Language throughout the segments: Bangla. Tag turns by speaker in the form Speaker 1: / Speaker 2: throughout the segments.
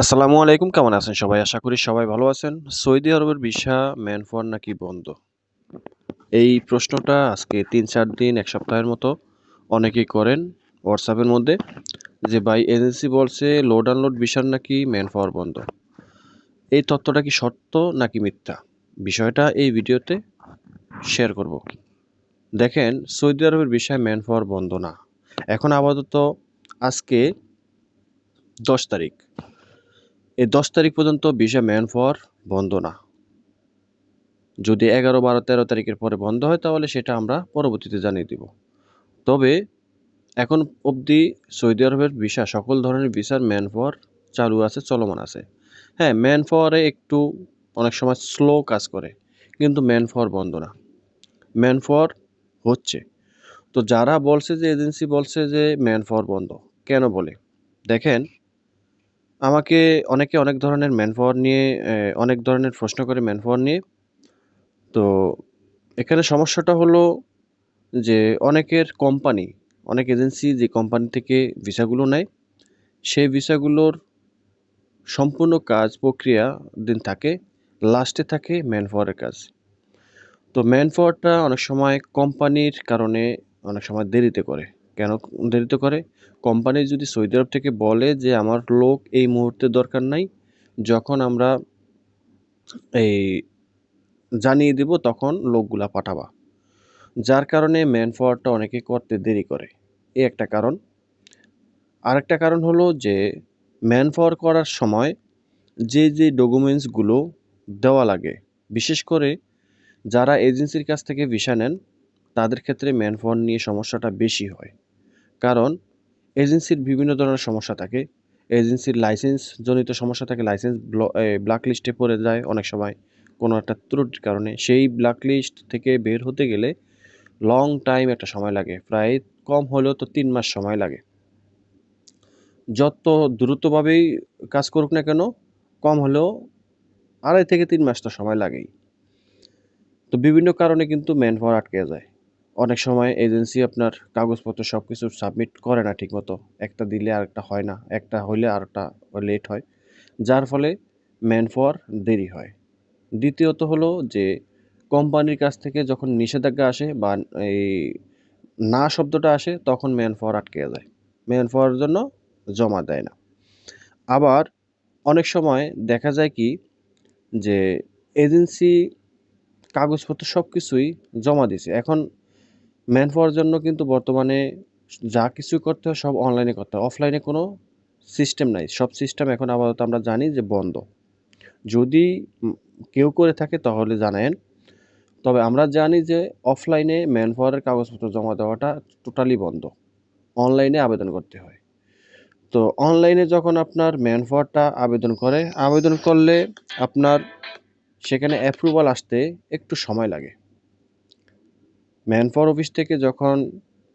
Speaker 1: আসসালামু আলাইকুম, কেমন আছেন সবাই? আশা করি সবাই ভালো আছেন। সৌদি আরবের ভিসা ম্যান ফর নাকি বন্ধ? এই প্রশ্নটা আজকে তিন চার দিন, এক সপ্তাহের মতো অনেকেই করেন হোয়াটসঅ্যাপের মধ্যে যে, ভাই, এজেন্সি বলছে লোড আনলোড ভিসার নাকি ম্যান পাওয়ার বন্ধ? এই তথ্যটা কি সত্য নাকি মিথ্যা? বিষয়টা এই ভিডিওতে শেয়ার করব। দেখেন, সৌদি আরবের বিষয়ে ম্যান পাওয়ার বন্ধ না। এখন আপাতত আজকে দশ তারিখ। এই দশ তারিখ পর্যন্ত ভিসা ম্যান ফর বন্ধ না। যদি এগারো, বারো, তেরো তারিখের পরে বন্ধ হয়, তাহলে সেটা আমরা পরবর্তীতে জানিয়ে দিব। তবে এখন অবধি সৌদি আরবের ভিসা, সকল ধরনের ভিসার ম্যান ফর চালু আছে, চলমান আছে। হ্যাঁ ম্যান ফরে একটু অনেক সময় স্লো কাজ করে, কিন্তু ম্যান ফর বন্ধ না। ম্যান ফর হচ্ছে। তো যারা বলছে যে, এজেন্সি বলছে যে ম্যান ফর বন্ধ, কেন বলে? দেখেন আমাকে অনেকে অনেক ধরনের ম্যান পাওয়ার নিয়ে অনেক ধরনের প্রশ্ন করে ম্যান পাওয়ার নিয়ে। তো এখানে সমস্যাটা হলো যে অনেকের কোম্পানি অনেক এজেন্সি যে কোম্পানি থেকে ভিসাগুলো নেয়, সেই ভিসাগুলোর সম্পূর্ণ কাজ প্রক্রিয়া দিন থাকে লাস্টে থাকে ম্যান পাওয়ারের কাজ। তো ম্যান পাওয়ারটা অনেক সময় কোম্পানির কারণে অনেক সময় দেরিতে করে। কেন দেরিতে করে? কোম্পানি যদি সৌদি আরব থেকে বলে যে আমার লোক এই মুহূর্তে দরকার নাই, যখন আমরা এই জানিয়ে দিব তখন লোকগুলা পাঠাবা। যার কারণে ম্যান পাওয়ারটা অনেকে করতে দেরি করে। এই একটা কারণ। আরেকটা কারণ হলো যে ম্যান পাওয়ার করার সময় যে যে ডকুমেন্টসগুলো দেওয়া লাগে, বিশেষ করে যারা এজেন্সির কাছ থেকে ভিসা নেন, তাদের ক্ষেত্রে ম্যান পাওয়ার নিয়ে সমস্যাটা বেশি হয়। কারণ এজেন্সির বিভিন্ন ধরনের সমস্যা থাকে। এজেন্সির লাইসেন্স জনিত সমস্যা থাকে, লাইসেন্স ব্ল্যাক লিস্টে পড়ে যায় অনেক সময় কোনো একটা ত্রুটির কারণে। সেই ব্ল্যাক লিস্ট থেকে বের হতে গেলে লং টাইম একটা সময় লাগে, প্রায় কম হলেও তো তিন মাস সময় লাগে। যত দ্রুতভাবেই কাজ করুক না কেন, কম হলেও আড়াই থেকে তিন মাস তো সময় লাগেই। তো বিভিন্ন কারণে কিন্তু ম্যান পাওয়ার আটকে যায়। অনেক সময় এজেন্সি আপনার কাগজপত্র সব কিছু সাবমিট করে না ঠিকমতো। একটা দিলে আরেকটা হয় না, একটা হইলে আরেকটা লেট হয়। যার ফলে ম্যান পাওয়ার দেরি হয়। দ্বিতীয়ত হলো যে কোম্পানির কাছ থেকে যখন নিষেধাজ্ঞা আসে বা এই না শব্দটা আসে, তখন ম্যান পাওয়ার আটকে যায়। ম্যান পাওয়ার জন্য জমা দেয় না। আবার অনেক সময় দেখা যায় কি যে এজেন্সি কাগজপত্র সব কিছুই জমা দিছে। এখন ম্যান পাওয়ার জন্য কিন্তু বর্তমানে যা কিছু করতে হয় সব অনলাইনে করতে হয়। অফলাইনে কোনো সিস্টেম নাই। সব সিস্টেম এখন আপাতত আমরা জানি যে বন্ধ। যদি কেউ করে থাকে তাহলে জানেন। তবে আমরা জানি যে অফলাইনে ম্যান পাওয়ারের কাগজপত্র জমা দেওয়াটা টোটালি বন্ধ। অনলাইনে আবেদন করতে হয়। তো অনলাইনে যখন আপনার ম্যান পাওয়ারটা আবেদন করে, আবেদন করলে আপনার সেখানে অ্যাপ্রুভাল আসতে একটু সময় লাগে। ম্যান পাওয়ার অফিস থেকে যখন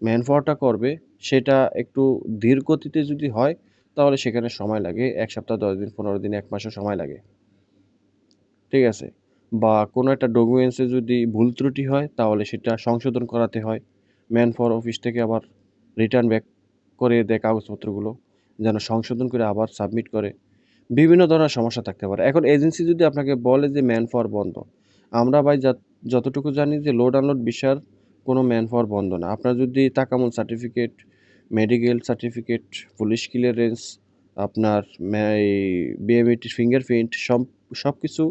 Speaker 1: ম্যান পাওয়ারটা করবে, সেটা একটু ধীর গতিতে যদি হয়, তাহলে সেখানে সময় লাগে। এক সপ্তাহ, দশ দিন, পনেরো দিন, এক মাসও সময় লাগে। ঠিক আছে? বা কোনো একটা ডকুমেন্টসে যদি ভুল ত্রুটি হয়, তাহলে সেটা সংশোধন করাতে হয়। ম্যান পাওয়ার অফিস থেকে আবার রিটার্ন ব্যাক করে দেয় কাগজপত্রগুলো, যেন সংশোধন করে আবার সাবমিট করে। বিভিন্ন ধরনের সমস্যা থাকতে পারে। এখন এজেন্সি যদি আপনাকে বলে যে ম্যান পাওয়ার বন্ধ, আমরা ভাই যতটুকু জানি যে লোড আনলোড বিষয়ের কোনো ম্যান পাওয়ার বন্ধ না। আপনার যদি তাকামুল certificate medical certificate police clearance আপনার বিএমইটির ফিঙ্গারপ্রিন্ট সব সব কিছু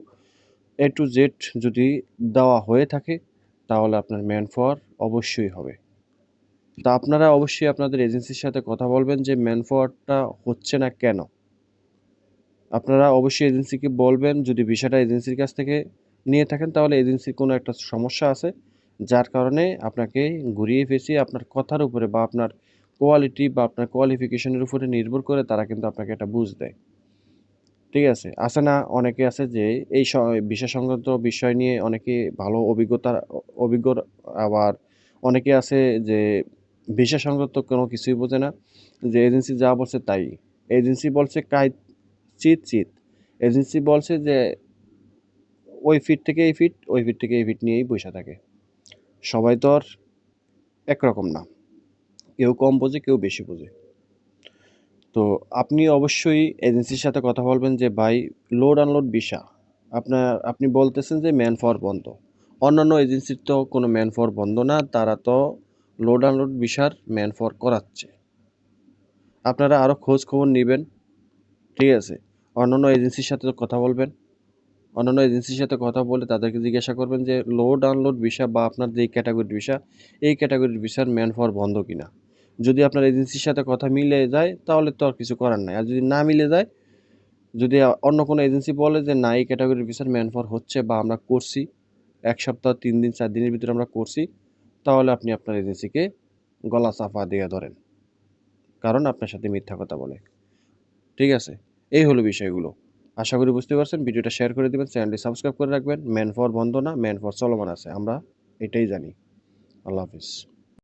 Speaker 1: এ টু জেড যদি দেওয়া হয়ে থাকে, তাহলে আপনার ম্যান পাওয়ার অবশ্যই হবে। তা আপনারা অবশ্যই আপনাদের এজেন্সির সাথে কথা বলবেন যে ম্যান পাওয়ারটা হচ্ছে না কেন। আপনারা অবশ্যই এজেন্সিকে বলবেন, যদি বিষয়টা এজেন্সির কাছ থেকে নিয়ে থাকেন, তাহলে এজেন্সির কোনো একটা সমস্যা আছে। যার কারণে আপনাকে ঘুরিয়ে ফেঁচিয়ে আপনার কথার উপরে বা আপনার কোয়ালিটি বা আপনার কোয়ালিফিকেশনের উপরে নির্ভর করে তারা কিন্তু আপনাকে এটা বুঝ দেয় ঠিক আছে? আছে না? অনেকে আছে যে এই বিষয় সংক্রান্ত বিষয় নিয়ে অনেকে ভালো অভিজ্ঞতা অভিজ্ঞ আবার অনেকে আছে যে ভিসা সংক্রান্ত কোনো কিছুই বোঝে না, যে এজেন্সি যা বলছে তাই। এজেন্সি বলছে কাই, চিত চিত। এজেন্সি বলছে যে ওই ফিট থেকে এই ফিট ওই ফিট থেকে এই ফিট নিয়েই বসে থাকে। সবাই তো আর একরকম না। কেউ কম বোঝে, কেউ বেশি বোঝে। তো আপনি অবশ্যই এজেন্সির সাথে কথা বলবেন যে, ভাই লোড আনলোড ভিসা আপনার আপনি বলতেছেন যে ম্যান পাওয়ার বন্ধ। অন্যান্য এজেন্সির তো কোনো ম্যান পাওয়ার বন্ধ না, তারা তো লোড আনলোড ভিসার ম্যান পাওয়ার করাচ্ছে। আপনারা আরও খোঁজ খবর নেবেন, ঠিক আছে? অন্যান্য এজেন্সির সাথে কথা বলবেন। অন্যান্য এজেন্সির সাথে কথা বলে তাদেরকে জিজ্ঞাসা করবেন যে লোড আনলোড ভিসা বা আপনার যেই ক্যাটাগরির ভিসা এই ক্যাটাগরির ভিসার ম্যান পাওয়ার বন্ধ কিনা? যদি আপনার এজেন্সির সাথে কথা মিলে যায়, তাহলে তো আর কিছু করার নাই। আর যদি না মিলে যায়, যদি অন্য কোনো এজেন্সি বলে যে, না, এই ক্যাটাগরির ভিসার ম্যান পাওয়ার হচ্ছে বা আমরা করছি, এক সপ্তাহ, তিন দিন, চার দিনের ভিতরে আমরা করছি, তাহলে আপনি আপনার এজেন্সিকে গলা চাপা দিয়ে ধরেন। কারণ আপনার সাথে মিথ্যা কথা বলে। ঠিক আছে? এই হলো বিষয়গুলো। আশা করি বুঝতে পারছেন। ভিডিওটা শেয়ার করে দেবেন চ্যানেলটি সাবস্ক্রাইব করে রাখবেন। ম্যান ফর বন্ধ না ম্যান ফর চলমান আছে। আমরা এটাই জানি। আল্লাহ হাফিজ।